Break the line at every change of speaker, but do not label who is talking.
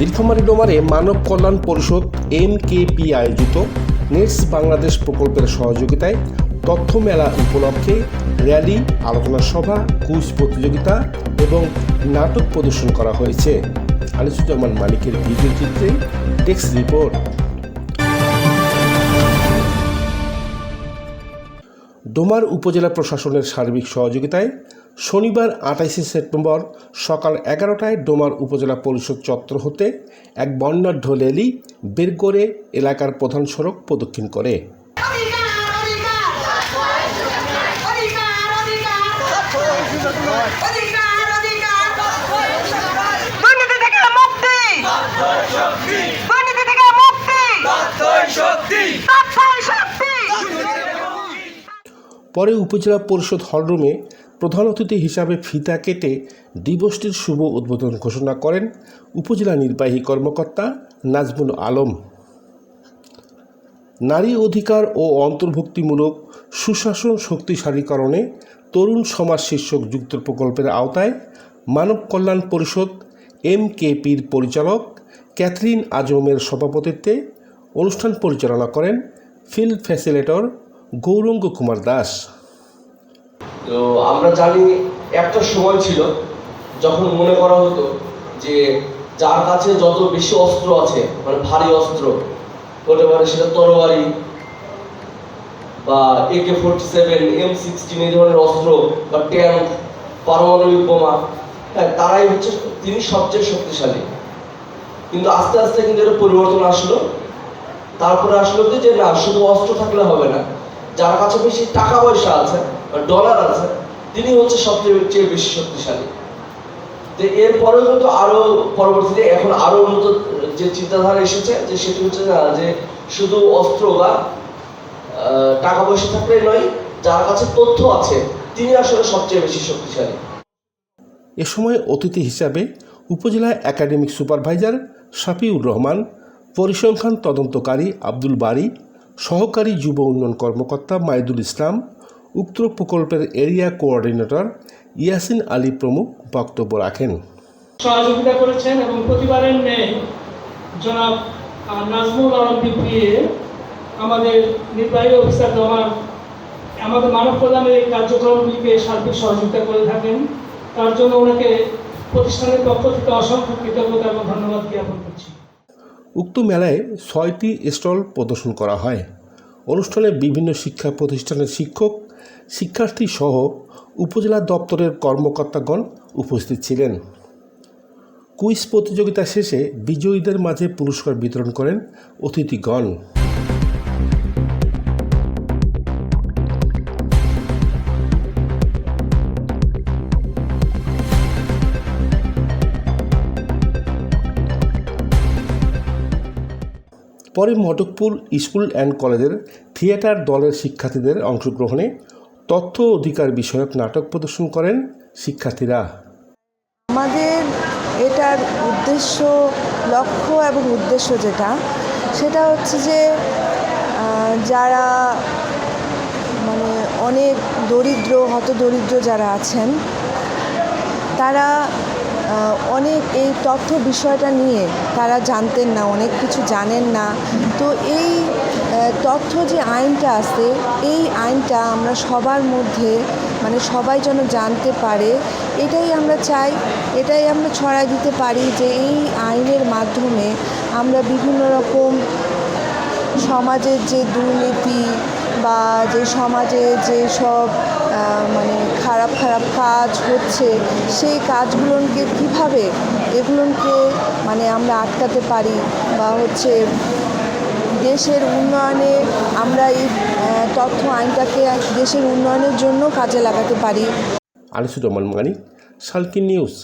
নীলফামারী ডোমারে মানব কল্যাণ পরিষদ M K P আয়োজিত নেটস বাংলাদেশ প্রকল্পের সহযোগিতায় তথ্য মেলা উপলক্ষে র্যালি, আলোচনা সভা, কুইজ প্রতিযোগিতা এবং নাটক প্রদর্শন করা হয়েছে। আনিসুজ্জামান মালিকের ভিডিও চিত্রে টেক্সট রিপোর্ট। ডোমার উপজেলা প্রশাসনের সার্বিক সহযোগিতায় শনিবার আঠাইশে সেপ্টেম্বর সকাল এগারোটায় ডোমার উপজেলা পরিষদ চত্বর হতে এক বর্ণাঢ্য র্যালি বের করে এলাকার প্রধান সড়ক প্রদক্ষিণ করে। পরে উপজেলা পরিষদ হলরুমে প্রধান অতিথি হিসাবে ফিতা কেটে দিবসটির শুভ উদ্বোধন ঘোষণা করেন উপজেলা নির্বাহী কর্মকর্তা নাজমুল আলম। নারী অধিকার ও অন্তর্ভুক্তিমূলক সুশাসন শক্তিশালীকরণে তরুণ সমাজ শীর্ষক যুক্ত প্রকল্পের আওতায় মানব কল্যাণ পরিষদ এম পির পরিচালক ক্যাথরিন আজমের সভাপতিত্বে অনুষ্ঠান পরিচালনা করেন ফিল্ড ফ্যাসিলেটর গৌরঙ্গ কুমার দাস।
তো আমরা জানি একটা সময় ছিল যখন মনে করা হতো যে যার কাছে যত বেশি অস্ত্র আছে মানে ভারী অস্ত্র, হতে পারে সেটা তরবারি বা একে ফোর্টি সেভেন এম সিক্সটিন এই ধরনের অস্ত্র বা ট্যাঙ্ক পারমাণবিক বোমা হ্যাঁ তারাই হচ্ছে তিনি সবচেয়ে শক্তিশালী। কিন্তু আস্তে আস্তে কিন্তু এটা পরিবর্তন আসলো। তারপরে আসলো কি যে না, শুধু অস্ত্র থাকলে হবে না। যার কাছে বেশি টাকা পয়সা আছে ডলার আছে, তিনি হচ্ছে সবচেয়ে চেয়ে বেশি শক্তিশালী। তো কিন্তু আরও পরবর্তীতে এখন আরও উন্নত যে চিন্তাধারা এসেছে, যে সেটি হচ্ছে যে শুধু অস্ত্র বা টাকা পয়সা থাকলেই নয়, যার কাছে তথ্য আছে, তিনি আসলে সবচেয়ে বেশি শক্তিশালী।
এ সময় অতিথি হিসাবে উপজেলা একাডেমিক সুপারভাইজার শাফিউর রহমান, পরিসংখ্যান তদন্তকারী আব্দুল বারি, সহকারী যুব উন্নয়ন কর্মকর্তা মাইদুল ইসলাম উক্ত প্রকল্পের এরিয়া কোঅর্ডিনেটর ইয়াসিন আলী প্রমুখ বক্তব্য রাখেন।
সহযোগিতা করেছেন এবং প্রতিবারের ন্যায় জনাব নাজমুল আলম বিপিএ আমাদের নির্বাহী অফিসার দেওয়ার আমাদের মানব কল্যাণের এই কার্যক্রমগুলিকে সার্বিক সহযোগিতা করে থাকেন। তার জন্য ওনাকে প্রতিষ্ঠানের পক্ষ থেকে অসংখ্য কৃতজ্ঞতা এবং ধন্যবাদ জ্ঞাপন করছি।
উক্ত মেলায় ছয়টি স্টল প্রদর্শন করা হয়। অনুষ্ঠানে বিভিন্ন শিক্ষা প্রতিষ্ঠানের শিক্ষক শিক্ষার্থী সহ উপজেলা দপ্তরের কর্মকর্তাগণ উপস্থিত ছিলেন। কুইজ প্রতিযোগিতা শেষে বিজয়ীদের মাঝে পুরস্কার বিতরণ করেন অতিথিগণ। পরে মটকপুর স্কুল অ্যান্ড কলেজের থিয়েটার দলের শিক্ষার্থীদের অংশগ্রহণে তথ্য অধিকার বিষয়ক নাটক প্রদর্শন করেন শিক্ষার্থীরা।
আমাদের এটার উদ্দেশ্য, লক্ষ্য এবং উদ্দেশ্য যেটা, সেটা হচ্ছে যে যারা মানে অনেক দরিদ্র হত দরিদ্র যারা আছেন, তারা অনেক এই তথ্য বিষয়টা নিয়ে তারা জানতেন না, অনেক কিছু জানেন না। তো এই তথ্য যে আইনটা আছে, এই আইনটা আমরা সবার মধ্যে মানে সবাই যেন জানতে পারে, এটাই আমরা চাই, এটাই আমরা ছড়াই দিতে পারি যে এই আইনের মাধ্যমে আমরা বিভিন্ন রকম সমাজের যে দুর্নীতি বা যে সমাজে যে সব মানে খারাপ খারাপ কাজ হচ্ছে, সেই কাজগুলোকে কীভাবে এগুলোকে মানে আমরা আটকাতে পারি বা হচ্ছে দেশের উন্নয়নে আমরা এই তথ্য আইনটাকে দেশের উন্নয়নের জন্য কাজে লাগাতে পারি।
আনিসুর রহমান মানি সালকি নিউজ।